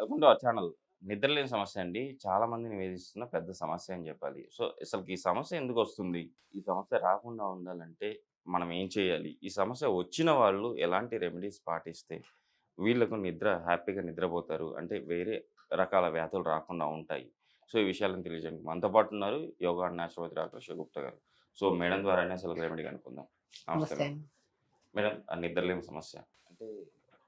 పదకొండో ఛానల్ నిద్రలేని సమస్య అండి. చాలా మందిని వేధిస్తున్న పెద్ద సమస్య అని చెప్పాలి. సో అసలు ఈ సమస్య ఎందుకు వస్తుంది? ఈ సమస్య రాకుండా ఉండాలంటే మనం ఏం చేయాలి? ఈ సమస్య వచ్చిన వాళ్ళు ఎలాంటి రెమెడీస్ పాటిస్తే వీళ్ళకు నిద్ర హ్యాపీగా నిద్రపోతారు. అంటే వేరే రకాల వ్యాధులు రాకుండా ఉంటాయి. సో ఈ విషయాలను తెలియజేయండి మనతో పాటు ఉన్నారు yoga and naturopathy doctor Shivagupta గారు. సో మేడం ద్వారానే అసలు రెమెడీ కనుక్కుందాం. నమస్తే మేడం. మేడం ఆ నిద్రలేని సమస్య అంటే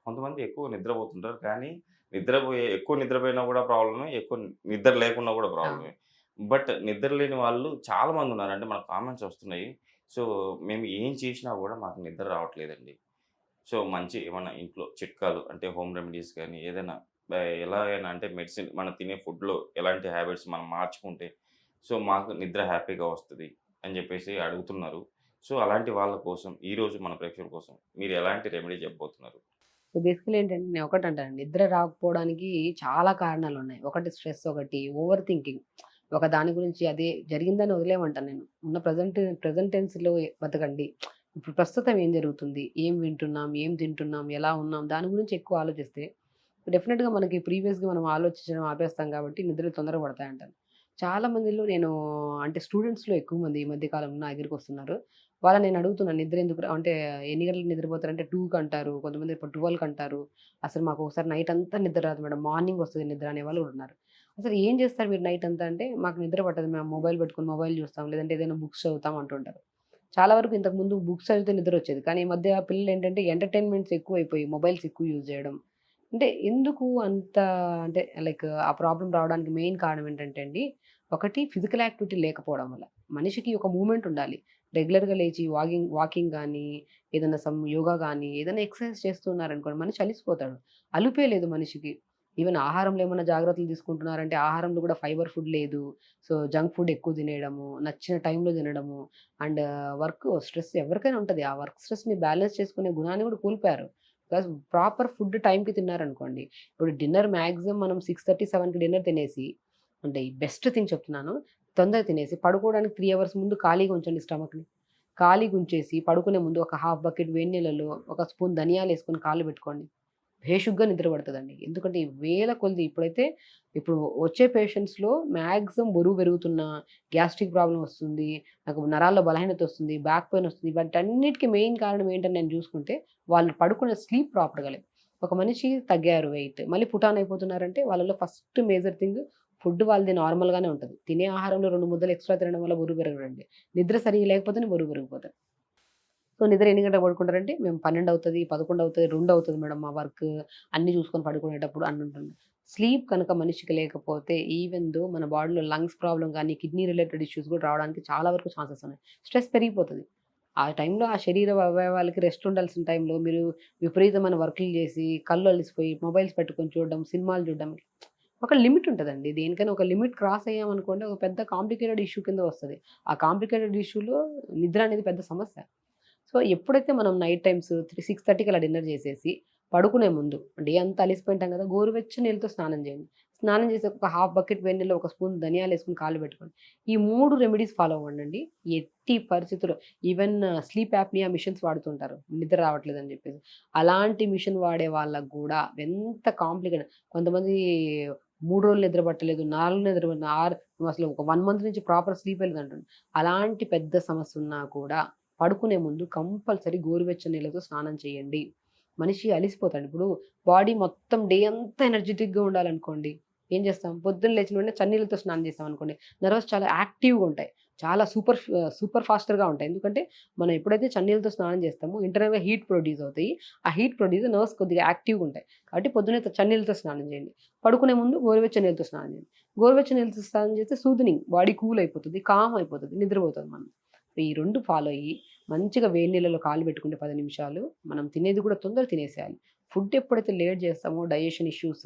కొంతమంది ఎక్కువ నిద్రపోతుంటారు. కానీ నిద్రపోయే ఎక్కువ నిద్రపోయినా కూడా ప్రాబ్లమే ఎక్కువ నిద్ర లేకున్నా కూడా ప్రాబ్లమే బట్ నిద్ర లేని వాళ్ళు చాలా మంది ఉన్నారు అంటే మనకు కామెంట్స్ వస్తున్నాయి. సో మేము ఏం చేసినా కూడా మాకు నిద్ర రావట్లేదండి. సో మంచి ఏమన్నా ఇంట్లో చిట్కాలు అంటే హోమ్ రెమెడీస్ కానీ ఏదైనా ఎలాగైనా అంటే మెడిసిన్ మనం తినే ఫుడ్లో ఎలాంటి హ్యాబిట్స్ మనం మార్చుకుంటే సో మాకు నిద్ర హ్యాపీగా వస్తుంది అని చెప్పేసి అడుగుతున్నారు. సో అలాంటి వాళ్ళ కోసం ఈ రోజు మన ప్రేక్షకుల కోసం మీరు ఎలాంటి రెమెడీ చెప్పబోతున్నారు? సో బేసికలీ ఏంటంటే నేను ఒకటి అంటాను నిద్ర రాకపోవడానికి చాలా కారణాలు ఉన్నాయి ఒకటి స్ట్రెస్ ఒకటి ఓవర్ థింకింగ్. ఒక దాని గురించి అదే జరిగిందని వదిలేమంటాను నేను. ఉన్న ప్రజెంట్ ప్రజెంటెన్స్లో బతకండి. ఇప్పుడు ప్రస్తుతం ఏం జరుగుతుంది? ఏం వింటున్నాం? ఏం తింటున్నాం? ఎలా ఉన్నాం? దాని గురించి ఎక్కువ ఆలోచిస్తే డెఫినెట్గా మనకి ప్రీవియస్గా మనం ఆలోచించడం ఆపేస్తాం కాబట్టి నిద్రలు తొందరగా పడతాయి చాలా మందిలో నేను అంటే స్టూడెంట్స్లో ఎక్కువ మంది ఈ మధ్య కాలంలో నా దగ్గరికి వస్తున్నారు. వాళ్ళని నేను అడుగుతున్నాను నిద్ర ఎందుకు అంటే ఎన్ని గంటలకు నిద్రపోతారంటే టూకి అంటారు కొంతమంది ఇప్పుడు ట్వెల్వ్కి అంటారు. అసలు మాకు ఒకసారి నైట్ అంతా నిద్ర రాదు మేడం. మార్నింగ్ వస్తుంది నిద్ర అనే వాళ్ళు కూడా ఉన్నారు. అసలు ఏం చేస్తారు మీరు నైట్ అంతా అంటే మాకు నిద్ర పట్టదు మేము మొబైల్ పెట్టుకుని మొబైల్ చూస్తాం లేదంటే ఏదైనా బుక్స్ చదువుతాం అంటుంటారు. చాలా వరకు ఇంతకు ముందు బుక్స్ చదివితే నిద్ర వచ్చేది. కానీ ఈ మధ్య పిల్లలు ఏంటంటే ఎంటర్టైన్మెంట్స్ ఎక్కువ అయిపోయి మొబైల్స్ ఎక్కువ యూజ్ చేయడం. అంటే ఎందుకు అంత అంటే లైక్ ఆ ప్రాబ్లం రావడానికి మెయిన్ కారణం ఏంటంటే అండి ఒకటి ఫిజికల్ యాక్టివిటీ లేకపోవడం వల్ల. మనిషికి ఒక మూమెంట్ ఉండాలి. రెగ్యులర్గా లేచి వాకింగ్ వాకింగ్ కానీ ఏదైనా సమ్ యోగా కానీ ఏదైనా ఎక్సర్సైజ్ చేస్తున్నారనుకోండి మనిషి అలిసిపోతాడు. అలుపే లేదు మనిషికి. ఈవెన్ ఆహారంలో ఏమైనా జాగ్రత్తలు తీసుకుంటున్నారంటే ఆహారంలో కూడా ఫైబర్ ఫుడ్ లేదు. సో జంక్ ఫుడ్ ఎక్కువ తినేయడము నచ్చిన టైంలో తినడము అండ్ వర్క్ స్ట్రెస్ ఎవరికైనా ఉంటుంది. ఆ వర్క్ స్ట్రెస్ని బ్యాలెన్స్ చేసుకునే గుణాన్ని కూడా కోల్పోయారు. బికాస్ ప్రాపర్ ఫుడ్ టైంకి తిన్నారనుకోండి. ఇప్పుడు డిన్నర్ మ్యాక్సిమం మనం సిక్స్ థర్టీ సెవెన్కి డిన్నర్ తినేసి అంటే బెస్ట్ థింగ్ చెప్తున్నాను తొందరగా తినేసి పడుకోవడానికి త్రీ అవర్స్ ముందు ఖాళీగా ఉంచండి స్టమక్ని. ఖాళీగా ఉంచేసి పడుకునే ముందు ఒక హాఫ్ బకెట్ వేడి నీళ్ళలో ఒక స్పూన్ ధనియాలు వేసుకొని కాళ్ళు పెట్టుకోండి. భేషుగ్గా నిద్ర పడుతుందండి. ఎందుకంటే వేల కొద్ది ఇప్పుడైతే ఇప్పుడు వచ్చే పేషెంట్స్లో మ్యాక్సిమం బరువు పెరుగుతున్న గ్యాస్ట్రిక్ ప్రాబ్లం వస్తుంది నాకు నరాల్లో బలహీనత వస్తుంది బ్యాక్ పెయిన్ వస్తుంది. వాటన్నిటికీ మెయిన్ కారణం ఏంటని నేను చూసుకుంటే వాళ్ళు పడుకునే స్లీప్ ప్రాపర్గా లేదు. ఒక మనిషి తగ్గారు వెయిట్ మళ్ళీ పుటాన్ అయిపోతున్నారంటే వాళ్ళలో ఫస్ట్ మేజర్ థింగ్ ఫుడ్ వాళ్ళది నార్మల్గానే ఉంటుంది. తినే ఆహారంలో రెండు ముద్దలు ఎక్స్ట్రా తినడం వల్ల బరువు పెరగడండి. నిద్ర సరిగా లేకపోతేనే బరువు పెరిగిపోతారు సో నిద్ర ఎన్ని గంటలకు పడుకుంటారంటే మేము పన్నెండు అవుతుంది పదకొండు అవుతుంది రెండు అవుతుంది మేడం మా వర్క్. అన్ని చూసుకొని పడుకునేటప్పుడు అని ఉంటుంది. స్లీప్ కనుక మనిషికి లేకపోతే ఈవెన్ దో మన బాడీలో లంగ్స్ ప్రాబ్లం కానీ కిడ్నీ రిలేటెడ్ ఇష్యూస్ కూడా రావడానికి చాలా వరకు ఛాన్సెస్ ఉన్నాయి. స్ట్రెస్ పెరిగిపోతుంది. ఆ టైంలో ఆ శరీర అవయవాలకి రెస్ట్ ఉండాల్సిన టైంలో మీరు విపరీతమైన వర్కులు చేసి కళ్ళు అలిసిపోయి మొబైల్స్ పెట్టుకొని చూడడం సినిమాలు చూడడం ఒక లిమిట్ ఉంటుందండి. దేనికైనా ఒక లిమిట్ క్రాస్ అయ్యామనుకోండి ఒక పెద్ద కాంప్లికేటెడ్ ఇష్యూ కింద వస్తుంది. ఆ కాంప్లికేటెడ్ ఇష్యూలో నిద్ర అనేది పెద్ద సమస్య. సో ఎప్పుడైతే మనం నైట్ టైమ్స్ త్రీ సిక్స్ థర్టీకి అలా డిన్నర్ చేసేసి పడుకునే ముందు డే అంతా అలిసిపోయింటాం కదా గోరువెచ్చని నీళ్ళతో స్నానం చేయండి. స్నానం చేసి ఒక హాఫ్ బకెట్ వేడి ఒక స్పూన్ ధనియాలు వేసుకుని కాళ్ళు పెట్టుకోండి. ఈ మూడు రెమెడీస్ ఫాలో అవ్వండి ఎట్టి పరిస్థితుల్లో ఈవెన్ స్లీప్ యాప్నియా మిషన్స్ వాడుతుంటారు. నిద్ర రావట్లేదు అని చెప్పేసి. అలాంటి మిషన్ వాడే వాళ్ళకు కూడా ఎంత కాంప్లికేటెడ్ కొంతమంది మూడు రోజులు నిద్రపట్టలేదు నాలుగు నిద్ర పట్టిన ఆరు అసలు ఒక వన్ మంత్ నుంచి ప్రాపర్ స్లీప్ వెళ్ళదు అంటుంది అలాంటి పెద్ద సమస్య ఉన్నా కూడా పడుకునే ముందు కంపల్సరీ గోరువెచ్చని నీళ్ళతో స్నానం చేయండి. మనిషి అలిసిపోతాడు. ఇప్పుడు బాడీ మొత్తం డే అంతా ఎనర్జెటిక్గా ఉండాలనుకోండి ఏం చేస్తాం? పొద్దున్న లేచిన వెంటనే చన్నీళ్ళతో స్నానం చేస్తాం అనుకోండి నర్వస్ చాలా యాక్టివ్గా ఉంటాయి. చాలా సూపర్ సూపర్ ఫాస్టర్గా ఉంటాయి. ఎందుకంటే మనం ఎప్పుడైతే చన్నీళ్ళతో స్నానం చేస్తామో ఇంటర్నల్గా హీట్ ప్రొడ్యూస్ అవుతాయి. ఆ హీట్ ప్రొడ్యూస్ నర్వ్స్ కొద్దిగా యాక్టివ్గా ఉంటాయి. కాబట్టి పొద్దునే చన్నీళ్ళతో స్నానం చేయండి. పడుకునే ముందు గోరువెచ్చ నీళ్ళతో స్నానం చేయండి. గోరువెచ్చ నీళ్ళతో స్నానం చేస్తే సూదనింగ్ బాడీ కూల్ అయిపోతుంది కామ్ అయిపోతుంది నిద్రపోతుంది మనం. ఈ రెండు ఫాలో అయ్యి మంచిగా వేడి నీళ్ళలో కాలు పెట్టుకుంటే పది నిమిషాలు మనం తినేది కూడా తొందర తినేసేయాలి. ఫుడ్ ఎప్పుడైతే లేట్ చేస్తామో డైజెషన్ ఇష్యూస్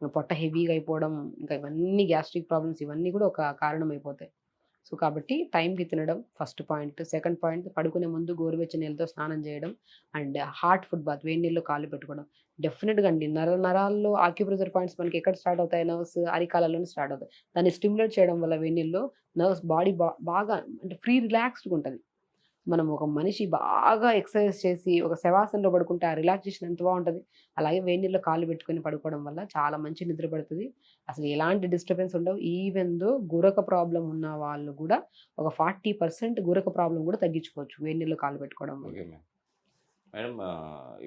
పొట్ట హెవీగా అయిపోవడం ఇంకా ఇవన్నీ గ్యాస్ట్రిక్ ప్రాబ్లమ్స్ ఇవన్నీ కూడా ఒక కారణం అయిపోతాయి. సో కాబట్టి టైంకి తినడం ఫస్ట్ పాయింట్. సెకండ్ పాయింట్ పడుకునే ముందు గోరువెచ్చ నీళ్ళతో స్నానం చేయడం అండ్ హాట్ ఫుడ్ బాత్ వేడి నీళ్ళు కాళ్ళు పెట్టుకోవడం. డెఫినెట్గా అండి నర నరాల్లో ఆక్యుప్రెజర్ పాయింట్స్ మనకి ఎక్కడ స్టార్ట్ అవుతాయి? నర్వ్స్ అరికాలలోనే స్టార్ట్ అవుతాయి. దాన్ని స్టిమ్యులేట్ చేయడం వల్ల వేడి నీళ్ళు నర్వ్స్ బాడీ బాగా అంటే ఫ్రీ రిలాక్స్డ్గా ఉంటుంది. మనం ఒక మనిషి బాగా ఎక్సర్సైజ్ చేసి ఒక శవాసనలో పడుకుంటే ఆ రిలాక్సేషన్ ఎంత బాగుంటుంది. అలాగే వేడి నీళ్ళలో కాళ్ళు పెట్టుకుని పడుకోవడం వల్ల చాలా మంచి నిద్ర పడుతుంది. అసలు ఎలాంటి డిస్టర్బెన్స్ ఉండవు. ఈవెన్ దో గురక ప్రాబ్లం ఉన్న వాళ్ళు కూడా ఒక ఫార్టీ పర్సెంట్ గురక ప్రాబ్లం కూడా తగ్గించుకోవచ్చు వేడి నీళ్ళలో కాళ్ళు పెట్టుకోవడం వల్ల. మేడం మేడం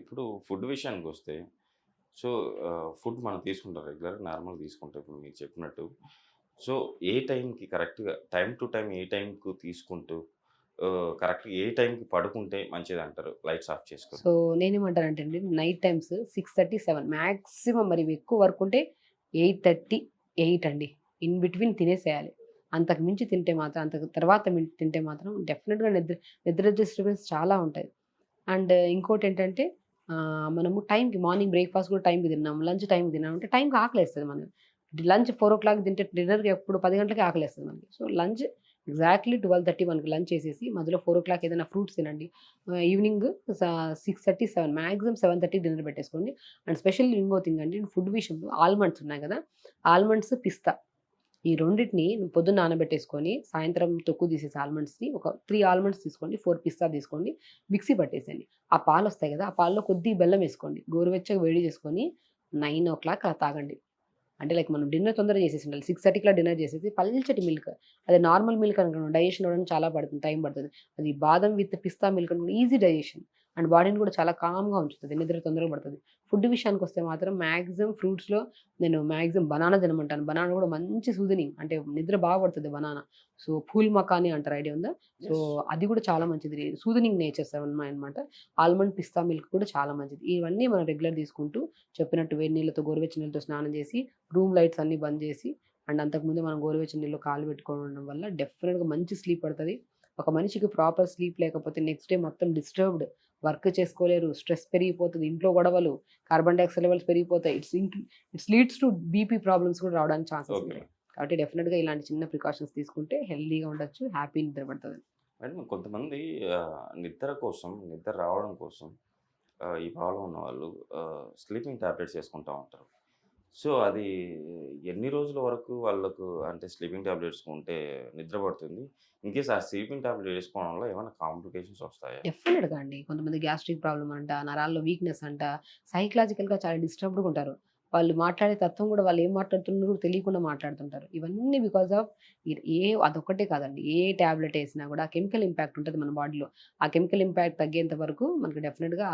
ఇప్పుడు ఫుడ్ విషయానికి వస్తే సో ఫుడ్ మనం తీసుకుంటాం రెగ్యులర్ నార్మల్ తీసుకుంటాం. ఇప్పుడు మీరు చెప్పినట్టు. సో ఏ టైంకి కరెక్ట్గా టైం టు టైం ఏ టైంకు తీసుకుంటూ కరెక్ట్ ఏ టైంకి పడుకుంటే మంచిది అంటారు లైట్స్ ఆఫ్ చేసుకో సో నేనేమంటానంటే అండి night times six thirty seven maximum మరి ఎక్కువ వర్క్ ఉంటే ఎయిట్ థర్టీ ఎయిట్ అండి ఇన్ బిట్వీన్ తినేసేయాలి. అంతకు మించి తింటే మాత్రం అంతకు తర్వాత తింటే మాత్రం డెఫినెట్గా నిద్ర నిద్ర డిస్టర్బెన్స్ చాలా ఉంటాయి. అండ్ ఇంకోటి ఏంటంటే మనము టైంకి మార్నింగ్ బ్రేక్ఫాస్ట్ కూడా టైంకి తిన్నాము లంచ్ టైంకి తిన్నాం అంటే టైంకి ఆకలేస్తుంది మనకి. లంచ్ ఫోర్ ఓ క్లాక్ తింటే డిన్నర్కి ఎప్పుడు పది గంటలకి ఆకలేస్తుంది మనకి. So lunch exactly twelve thirty వన్కి లంచ్ చేసేసి మధ్యలో ఫోర్ ఓ క్లాక్ ఏదైనా ఫ్రూట్స్ తినండి. Evening six thirty seven maximum seven thirty dinner పెట్టేసుకోండి. అండ్ స్పెషల్ ఇంకో థింగ్ అండి ఫుడ్ విషయంలో ఆల్మండ్స్ ఉన్నాయి కదా ఆల్మండ్స్ పిస్తా. ఈ రెండింటిని పొద్దున్న నానబెట్టేసుకొని సాయంత్రం తొక్కు తీసేసి ఆల్మండ్స్ని ఒక త్రీ ఆల్మండ్స్ తీసుకోండి ఫోర్ పిస్తా తీసుకోండి మిక్సీ పట్టేసేయండి. ఆ పాలు వస్తాయి కదా ఆ పాల్లో కొద్ది బెల్లం వేసుకోండి. గోరువెచ్చగా వేడి చేసుకొని నైన్ ఓ క్లాక్ తాగండి. అంటే లైక్ మనం డిన్నర్ తొందరగా చేసేసి ఉండాలి. సిక్స్ థర్టీకి డిన్నర్ చేసేసి పల్చటి మిల్క్ అది నార్మల్ మిల్క్ అనుకోండి డైజెషన్ అవ్వడానికి చాలా పడుతుంది టైం పడుతుంది. అది బాదం విత్ పిస్తా మిల్క్ అనుకోండి ఈజీ డైజెషన్. అండ్ బాడీని కూడా చాలా కామ్గా ఉంచుతుంది నిద్ర తొందరగా పడుతుంది. ఫుడ్ విషయానికి వస్తే మాత్రం మ్యాక్సిమం ఫ్రూట్స్లో నేను మ్యాక్సిమం బనానా తినమంటాను. బనానా కూడా మంచి సూదనింగ్ అంటే నిద్ర బాగా పడుతుంది బనానా. సో ఫూల్ మకాని అంటారు ఐడియా ఉందా? సో అది కూడా చాలా మంచిది. సూదనింగ్ నేచర్స్ అనమాట ఆల్మండ్ పిస్తా మిల్క్ కూడా చాలా మంచిది. ఇవన్నీ మనం రెగ్యులర్ తీసుకుంటూ చెప్పినట్టు వేడి నీళ్ళతో గోరువెచ్చని నీళ్ళతో స్నానం చేసి రూమ్ లైట్స్ అన్ని బంద్ చేసి అండ్ అంతకుముందు మనం గోరువెచ్చని నీళ్ళు కాలు పెట్టుకోవడం వల్ల డెఫినెట్గా మంచి స్లీప్ పడుతుంది. ఒక మనిషికి ప్రాపర్ స్లీప్ లేకపోతే నెక్స్ట్ డే మొత్తం డిస్టర్బ్డ్ వర్క్ చేసుకోలేరు స్ట్రెస్ పెరిగిపోతుంది. ఇంట్లో గొడవలు కార్బన్ డైఆక్సైడ్ లెవెల్స్ పెరిగిపోతాయి. It's it's leads to BP problems కూడా రావడానికి ఛాన్సెస్ ఉంటాయి కాబట్టి డెఫినెట్గా ఇలాంటి చిన్న ప్రికాషన్స్ తీసుకుంటే హెల్దీగా ఉండొచ్చు హ్యాపీ నిద్ర పడుతుంది. మేడం కొంతమంది నిద్ర కోసం నిద్ర రావడం కోసం ఈ ప్రాబ్లం ఉన్న వాళ్ళు స్లీపింగ్ టాబ్లెట్స్ వేసుకుంటూ ఉంటారు. సో అది ఎన్ని రోజుల వరకు వాళ్ళకు అంటే స్లీపింగ్ టాబ్లెట్స్ ఉంటే నిద్ర పడుతుంది? ఇన్కేస్ ఆ స్లీపింగ్ టాబ్లెట్ వేసుకోవడం వల్ల ఏమైనా కాంప్లికేషన్స్ వస్తాయా? డెఫినెట్గా అండి. కొంతమంది గ్యాస్ట్రిక్ ప్రాబ్లం అంట నరాల్లో వీక్నెస్ అంట సైకలాజికల్గా చాలా డిస్టర్బ్డ్గా ఉంటారు. వాళ్ళు మాట్లాడే తత్వం కూడా వాళ్ళు ఏం మాట్లాడుతున్నారో కూడా తెలియకుండా మాట్లాడుతుంటారు. ఇవన్నీ బికాస్ ఆఫ్ ఏ అదొక్కటే కాదండి. ఏ ట్యాబ్లెట్ వేసినా కూడా కెమికల్ ఇంపాక్ట్ ఉంటుంది మన బాడీలో. ఆ కెమికల్ ఇంపాక్ట్ తగ్గేంత వరకు మనకు డెఫినెట్గా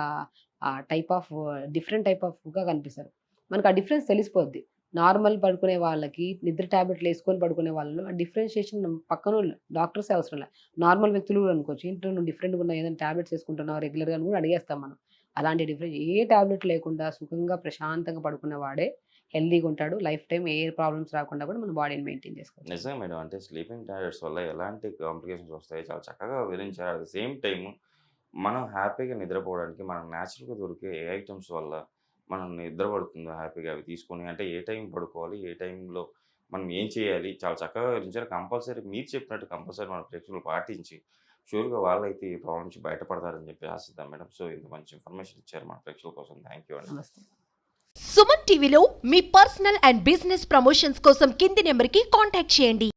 ఆ టైప్ ఆఫ్ డిఫరెంట్ టైప్ ఆఫ్గా కనిపిస్తారు. మనకు ఆ డిఫరెన్స్ తెలిసిపోద్ది. నార్మల్ పడుకునే వాళ్ళకి నిద్ర ట్యాబ్లెట్లు వేసుకొని పడుకునే వాళ్ళు ఆ డిఫరెన్షియేషన్ పక్కన డాక్టర్సే అవసరం లేదు నార్మల్ వ్యక్తులు కూడా అనుకోవచ్చు ఇంట్లో నువ్వు డిఫరెంట్గా ఉన్న ఏదైనా ట్యాబ్లెట్స్ వేసుకుంటున్నావు రెగ్యులర్గా అని కూడా అడిగేస్తాం మనం. అలాంటి డిఫరెన్స్ ఏ ట్యాబ్లెట్ లేకుండా సుఖంగా ప్రశాంతంగా పడుకునే వాడే హెల్దీగా ఉంటాడు. లైఫ్ టైం ఏ ప్రాబ్లమ్స్ రాకుండా కూడా మన బాడీని మెయింటైన్ చేసుకోవాలి నిజంగా మేడం. అంటే స్లీపింగ్ టాబ్లెట్స్ వల్ల ఎలాంటి కాంప్లికేషన్స్ వస్తాయి చాలా చక్కగా వివరించారు. అట్ ద సేమ్ టైం మనం హ్యాపీగా నిద్రపోవడానికి మనం న్యాచురల్గా దొరికే ఏ ఐటమ్స్ వల్ల మనం నిద్ర పడుతుందో హ్యాపీగా అవి తీసుకొని అంటే ఏ టైం పడుకోవాలి ఏ టైంలో మనం ఏం చేయాలి? చాలా చక్కగా వివరించారు. కంపల్సరీ మీరు చెప్పినట్టు కంపల్సరీ మన ప్రేక్షకులు పాటించి షూర్గా వాళ్ళైతే ఈ ప్రాబ్లం నుంచి బయటపడతారని చెప్పి ఆశిద్దాం మేడం. సో ఇంత మంచి ఇన్ఫర్మేషన్ ఇచ్చారు మన ప్రేక్షకుల కోసం. థ్యాంక్ యూ అండి. సుమన్ టీవీలో మీ పర్సనల్ అండ్ బిజినెస్ ప్రమోషన్స్ కోసం కింది నెంబర్కి కాంటాక్ట్ చేయండి.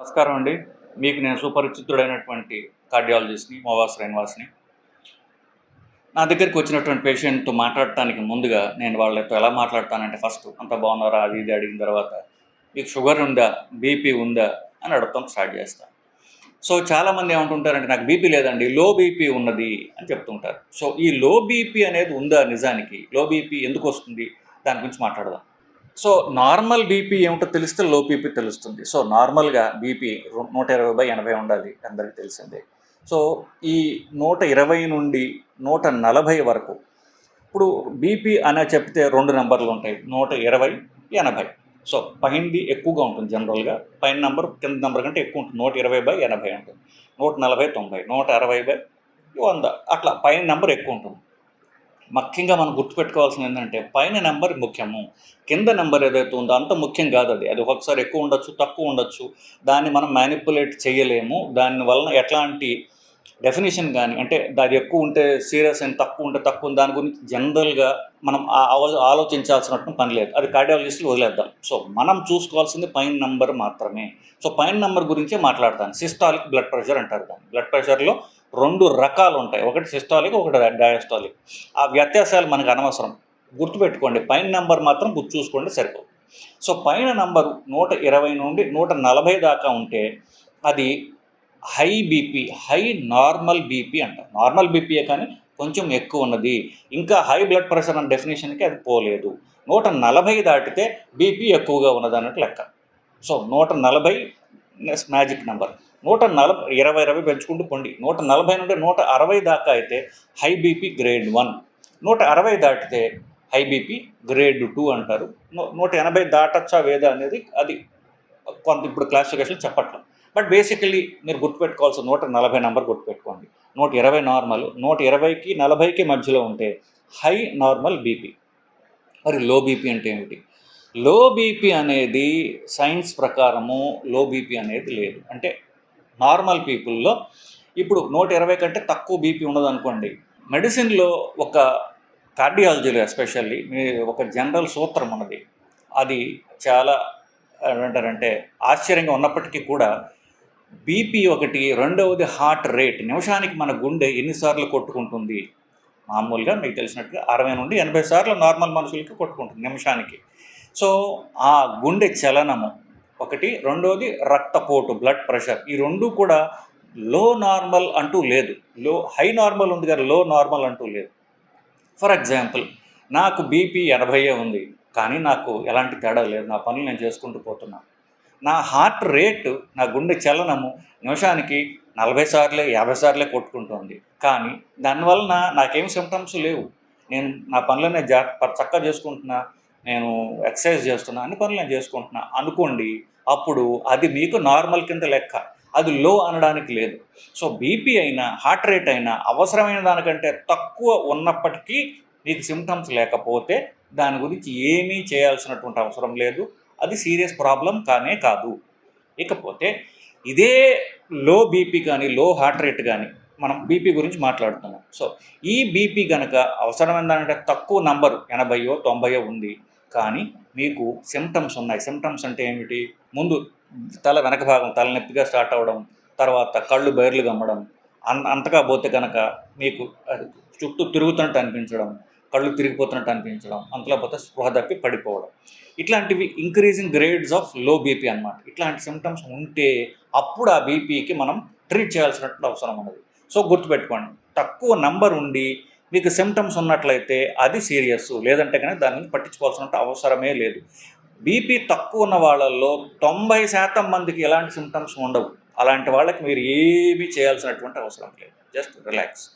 నమస్కారం అండి. మీకు నేను సుపరిచితుడైనటువంటి కార్డియాలజిస్ట్ని మోవా శ్రీనివాస్ని. నా దగ్గరికి వచ్చినటువంటి పేషెంట్తో మాట్లాడటానికి ముందుగా నేను వాళ్ళతో ఎలా మాట్లాడతానంటే ఫస్ట్ అంత బాగున్నారా? అది ఇది అడిగిన తర్వాత మీకు షుగర్ ఉందా? బీపీ ఉందా? అని అడగటం స్టార్ట్ చేస్తాను సో చాలామంది ఏమంటుంటారంటే నాకు బీపీ లేదండి లో బీపీ ఉన్నది అని చెప్తుంటారు. సో ఈ లో బీపీ అనేది ఉందా నిజానికి? లో బీపీ ఎందుకు వస్తుంది? దాని గురించి మాట్లాడదాం. సో నార్మల్ బీపీ ఏమిటో తెలిస్తే లో బీపీ తెలుస్తుంది. సో నార్మల్గా బీపీ నూట ఇరవై బై ఎనభై ఉండాలి అందరికీ తెలిసిందే. సో ఈ నూట ఇరవై నుండి నూట నలభై వరకు ఇప్పుడు బీపీ అనే చెప్తే రెండు నెంబర్లు ఉంటాయి. నూట ఇరవై ఎనభై. సో పైనది ఎక్కువగా ఉంటుంది జనరల్గా. పైన నెంబర్ కింద నెంబర్ కంటే ఎక్కువ ఉంటుంది. నూట ఇరవై బై ఎనభై ఉంటుంది. నూట నలభై తొంభై. నూట అరవై బై వంద. అట్లా పైన నెంబర్ ఎక్కువ ఉంటుంది. ముఖ్యంగా మనం గుర్తుపెట్టుకోవాల్సింది ఏంటంటే పైన నెంబర్ ముఖ్యము. కింద నెంబర్ ఏదైతే ఉందో అంత ముఖ్యం కాదు అది. అది ఒకసారి ఎక్కువ ఉండొచ్చు తక్కువ ఉండొచ్చు. దాన్ని మనం మ్యానిపులేట్ చేయలేము. దాని వలన ఎట్లాంటి డెఫినేషన్ కానీ అంటే దాని ఎక్కువ ఉంటే సీరియస్ అని తక్కువ ఉంటే తక్కువ దాని గురించి జనరల్గా మనం ఆ- ఆలోచించాల్సినట్టు పని లేదు. అది కార్డియాలజిస్టులు వదిలేద్దాం. సో మనం చూసుకోవాల్సింది పైన నంబర్ మాత్రమే. సో పైన నంబర్ గురించే మాట్లాడతాను. సిస్టాలిక్ బ్లడ్ ప్రెషర్ అంటారు దాన్ని. బ్లడ్ ప్రెషర్లో రెండు రకాలు ఉంటాయి. ఒకటి సిస్టాలిక్ ఒకటి డయాస్టాలిక్. ఆ వ్యత్యాసాలు మనకు అనవసరం. గుర్తుపెట్టుకోండి పైన నెంబర్ మాత్రం గుర్తు చూసుకోండి సరిపోదు. సో పైన నంబర్ నూట ఇరవై నుండి నూట నలభై దాకా ఉంటే అది high BP high normal BP అంట. నార్మల్ బీపీయే కానీ కొంచెం ఎక్కువ ఉన్నది. ఇంకా హై బ్లడ్ ప్రెషర్ అనే డెఫినేషన్కి అది పోలేదు. నూట నలభై దాటితే బీపీ ఎక్కువగా ఉన్నది అన్నట్టు లెక్క. సో నూట నలభై మ్యాజిక్ నెంబర్. నూట నలభై ఇరవై ఇరవై పెంచుకుంటూ పొండి. నూట నలభై నుండి నూట అరవై దాకా అయితే హై బీపీ గ్రేడ్ వన్. నూట అరవై దాటితే హై బీపీ గ్రేడ్ టూ అంటారు. నూట ఎనభై దాటచ్చా వేదా అనేది అది కొంత ఇప్పుడు క్లాసిఫికేషన్ చెప్పట్లేదు. బట్ బేసికలీ మీరు గుర్తుపెట్టుకోవాల్సిన నూట నలభై నెంబర్ గుర్తుపెట్టుకోండి. నూట ఇరవై నార్మల్ నూట ఇరవైకి నలభైకి మధ్యలో ఉంటే హై నార్మల్ బీపీ. మరి లో బీపీ అంటే ఏమిటి? లో బీపీ అనేది సైన్స్ ప్రకారము లో బీపీ అనేది లేదు. అంటే నార్మల్ పీపుల్లో ఇప్పుడు నూట ఇరవై కంటే తక్కువ బీపీ ఉండదు అనుకోండి మెడిసిన్లో ఒక కార్డియాలజీలో ఎస్పెషల్లీ మీ ఒక జనరల్ సూత్రం ఉన్నది. అది చాలా ఏమంటారంటే ఆశ్చర్యంగా ఉన్నప్పటికీ కూడా బీపీ ఒకటి రెండవది హార్ట్ రేట్. నిమిషానికి మన గుండె ఎన్నిసార్లు కొట్టుకుంటుంది? మామూలుగా మీకు తెలిసినట్టుగా అరవై నుండి ఎనభై సార్లు నార్మల్ మనుషులకి కొట్టుకుంటుంది నిమిషానికి. సో ఆ గుండె చలనము ఒకటి రెండవది రక్తపోటు బ్లడ్ ప్రెషర్ ఈ రెండు కూడా లో నార్మల్ అంటూ లేదు. లో హై నార్మల్ ఉంది కానీ లో నార్మల్ అంటూ లేదు. ఫర్ ఎగ్జాంపుల్ నాకు బీపీ ఎనభైయే ఉంది కానీ నాకు ఎలాంటి తేడా లేదు. నా పనులు నేను చేసుకుంటూ పోతున్నాను నా హార్ట్ రేటు నా గుండె చలనము నిమిషానికి నలభై సార్లే యాభై సార్లే కొట్టుకుంటుంది. కానీ దానివలన నాకేం సిమ్టమ్స్ లేవు. నేను నా పనులనే జా చక్కగా చేసుకుంటున్నా. నేను ఎక్సర్సైజ్ చేస్తున్నా అన్ని పనులు నేను చేసుకుంటున్నా. అనుకోండి అప్పుడు అది మీకు నార్మల్ కింద లెక్క. అది లో అనడానికి లేదు. సో బీపీ అయినా హార్ట్ రేట్ అయినా అవసరమైన దానికంటే తక్కువ ఉన్నప్పటికీ మీకు సిమ్టమ్స్ లేకపోతే దాని గురించి ఏమీ చేయాల్సినటువంటి అవసరం లేదు. అది సీరియస్ ప్రాబ్లం కానే కాదు. ఇకపోతే ఇదే లో బీపీ కానీ లో హార్ట్ రేట్ కానీ మనం బీపీ గురించి మాట్లాడుతున్నాం. సో ఈ బీపీ కనుక అవసరమైన దానికంటే తక్కువ నంబరు ఎనభైయో తొంభైయో ఉంది కానీ మీకు సిమ్టమ్స్ ఉన్నాయి. సిమ్టమ్స్ అంటే ఏమిటి? ముందు తల వెనక భాగం తలనొప్పిగా స్టార్ట్ అవ్వడం తర్వాత కళ్ళు బయర్లు గమ్మడం అన్ అంతగా పోతే కనుక మీకు చుట్టూ తిరుగుతున్నట్టు అనిపించడం కళ్ళు తిరిగిపోతున్నట్టు అనిపించడం అంతలో పోతే స్పృహ తప్పి పడిపోవడం. ఇట్లాంటివి ఇంక్రీజింగ్ గ్రేడ్స్ ఆఫ్లో బీపీ అన్నమాట. ఇట్లాంటి సిమ్టమ్స్ ఉంటే అప్పుడు ఆ బీపీకి మనం ట్రీట్ చేయాల్సినటువంటి అవసరం ఉన్నది. సో గుర్తుపెట్టుకోండి. తక్కువ నంబర్ ఉండి మీకు సిమ్టమ్స్ ఉన్నట్లయితే అది సీరియస్ లేదంటే కానీ దాని పట్టించుకోవాల్సిన అవసరమే లేదు. బీపీ తక్కువ ఉన్న వాళ్ళల్లో తొంభై శాతం మందికి ఎలాంటి సిమ్టమ్స్ ఉండవు. అలాంటి వాళ్ళకి మీరు ఏమీ చేయాల్సినటువంటి అవసరం లేదు. జస్ట్ రిలాక్స్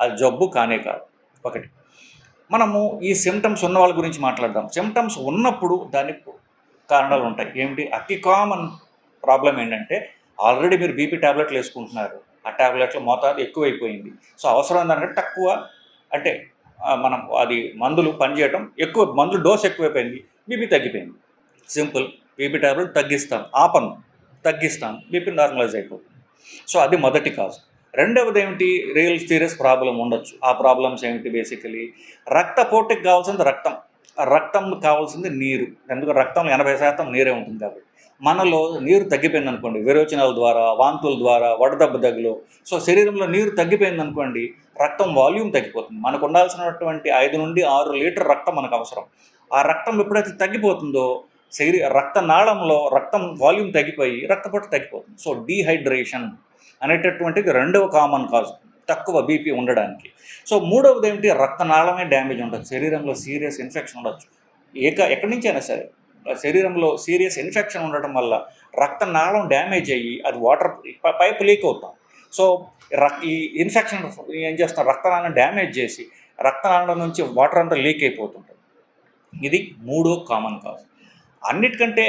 అది జబ్బు కానే కాదు. ఒకటి. మనము ఈ సిమ్టమ్స్ ఉన్న వాళ్ళ గురించి మాట్లాడదాం. సిమ్టమ్స్ ఉన్నప్పుడు దానికి కారణాలు ఉంటాయి. ఏమిటి? అతి కామన్ ప్రాబ్లం ఏంటంటే ఆల్రెడీ మీరు బీపీ ట్యాబ్లెట్లు వేసుకుంటున్నారు. ఆ ట్యాబ్లెట్ల మోతాదు ఎక్కువైపోయింది. సో అవసరం ఏంటంటే తక్కువ అంటే మనం అది మందులు పనిచేయటం ఎక్కువ మందులు డోస్ ఎక్కువైపోయింది బీపీ తగ్గిపోయింది. సింపుల్ బీపీ ట్యాబ్లెట్ తగ్గిస్తాం ఆపను తగ్గిస్తాం బీపీ నార్మలైజ్ అయిపోతుంది. సో అది మొదటి కాజ్. రెండవది ఏమిటి? రియల్ సీరియస్ ప్రాబ్లం ఉండొచ్చు. ఆ ప్రాబ్లమ్స్ ఏమిటి? బేసికలీ రక్తపోటుకి కావాల్సింది రక్తం. రక్తం కావాల్సింది నీరు. ఎందుకు? రక్తం ఎనభై శాతం నీరే ఉంటుంది కాబట్టి. మనలో నీరు తగ్గిపోయింది అనుకోండి విరోచనాల ద్వారా వాంతుల ద్వారా వడదెబ్బ దగ్గులు సో శరీరంలో నీరు తగ్గిపోయింది అనుకోండి రక్తం వాల్యూమ్ తగ్గిపోతుంది. మనకు ఉండాల్సినటువంటి ఐదు నుండి ఆరు లీటర్ రక్తం మనకు అవసరం. ఆ రక్తం ఎప్పుడైతే తగ్గిపోతుందో శరీర రక్తనాళంలో రక్తం వాల్యూమ్ తగ్గిపోయి రక్తపోటు తగ్గిపోతుంది. సో డీహైడ్రేషన్ అనేటటువంటిది రెండవ కామన్ కాజ్. తక్కువ బీపీ ఉండడానికి. సో మూడవది ఏమిటి రక్తనాళమే డ్యామేజ్ ఉండొచ్చు. శరీరంలో సీరియస్ ఇన్ఫెక్షన్ ఉండొచ్చు. ఏక ఎక్కడి నుంచైనా సరే శరీరంలో సీరియస్ ఇన్ఫెక్షన్ ఉండటం వల్ల రక్తనాళం డ్యామేజ్ అయ్యి అది వాటర్ పైప్ లీక్ అవుతాం. సో రక్ ఈ ఇన్ఫెక్షన్ ఏం చేస్తాం? రక్తనాళం డ్యామేజ్ చేసి రక్తనాళం నుంచి వాటర్ అంతా లీక్ అయిపోతుంటుంది. ఇది మూడో కామన్ కాజ్. అన్నిటికంటే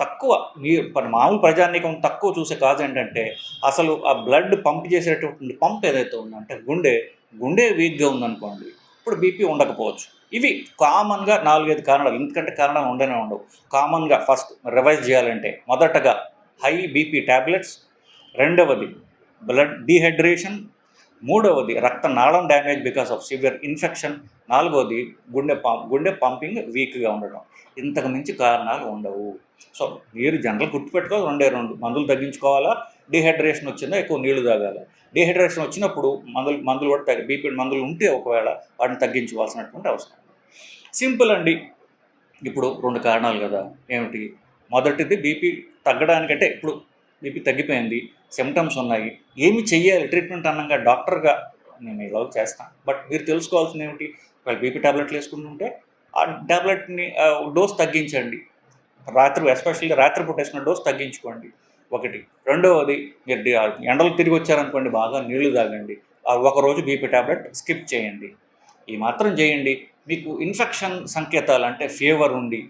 తక్కువ మీరు మామూలు ప్రజానీకం తక్కువ చూసే కాజ్ ఏంటంటే అసలు ఆ బ్లడ్ పంప్ చేసేటటువంటి పంప్ ఏదైతే ఉందంటే గుండె గుండె వీక్గా ఉందనుకోండి ఇప్పుడు బీపీ ఉండకపోవచ్చు. ఇవి కామన్గా నాలుగైదు కారణాలు ఎందుకంటే కారణాలు ఉండనే ఉండవు. కామన్గా ఫస్ట్ రివైజ్ చేయాలంటే మొదటగా హై బీపీ ట్యాబ్లెట్స్ రెండవది బ్లడ్ డీహైడ్రేషన్ మూడవది రక్తనాళం damage because of severe infection. నాలుగవది గుండె పంప్ గుండె పంపింగ్ వీక్గా ఉండడం. ఇంతకు మించి కారణాలు ఉండవు. సో మీరు జనరల్ గుర్తుపెట్టుకో రెండే రెండు. మందులు తగ్గించుకోవాలా? డిహైడ్రేషన్ వచ్చిందా? ఎక్కువ నీళ్ళు తాగాలి? డిహైడ్రేషన్ వచ్చినప్పుడు మందులు మందులు కూడా తగ్గి బీపీ మందులు ఉంటే ఒకవేళ వాటిని తగ్గించుకోవాల్సినటువంటి అవసరం. సింపుల్ అండి. ఇప్పుడు రెండు కారణాలు కదా. ఏమిటి? మొదటిది బీపీ తగ్గడానికంటే ఇప్పుడు బీపీ తగ్గిపోయింది సిమ్టమ్స్ ఉన్నాయి. ఏమి చెయ్యాలి? ట్రీట్మెంట్ అన్నాక డాక్టర్గా నేను ఇలా చేస్తాను బట్ మీరు తెలుసుకోవాల్సింది ఏమిటి? ఒకవేళ బీపీ టాబ్లెట్లు వేసుకుంటుంటే ఆ టాబ్లెట్ని డోస్ తగ్గించండి. రాత్రి ఎస్పెషల్లీ రాత్రిపూట వేసిన డోస్ తగ్గించుకోండి. ఒకటి. రెండవది మీరు ఎండలు తిరిగి వచ్చారనుకోండి బాగా నీళ్ళు తాగండి. ఒకరోజు ఒక రోజు బీపీ టాబ్లెట్ స్కిప్ చేయండి. ఈ మాత్రం చేయండి. మీకు ఇన్ఫెక్షన్ సంకేతాలు అంటే ఫీవర్ ఉండి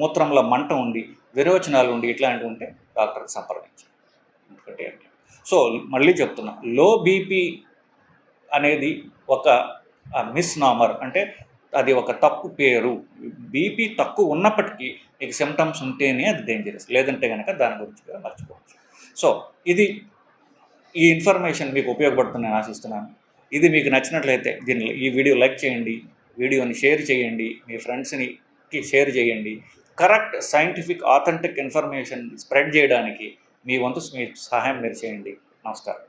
మూత్రంలో మంట ఉండి విరోచనాలు ఉండి ఇట్లాంటివి ఉంటే డాక్టర్కి సంప్రదించండి ఎందుకంటే సో మళ్ళీ చెప్తున్నా లో బీపీ అనేది ఒక మిస్ నామర్ అంటే అది ఒక తప్పు పేరు. బీపీ తక్కువ ఉన్నప్పటికీ మీకు సిమ్టమ్స్ ఉంటేనే అది డేంజరస్ లేదంటే కనుక దాని గురించి కూడా మర్చిపోవచ్చు. సో ఇది ఈ ఇన్ఫర్మేషన్ మీకు ఉపయోగపడుతుందని ఆశిస్తున్నాను. ఇది మీకు నచ్చినట్లయితే దీన్ని ఈ వీడియో లైక్ చేయండి వీడియోని షేర్ చేయండి మీ ఫ్రెండ్స్ని షేర్ చేయండి. Correct scientific authentic information spread చేయడానికి మీ వంతు మీ సహాయం మీరు చేయండి. నమస్కారం.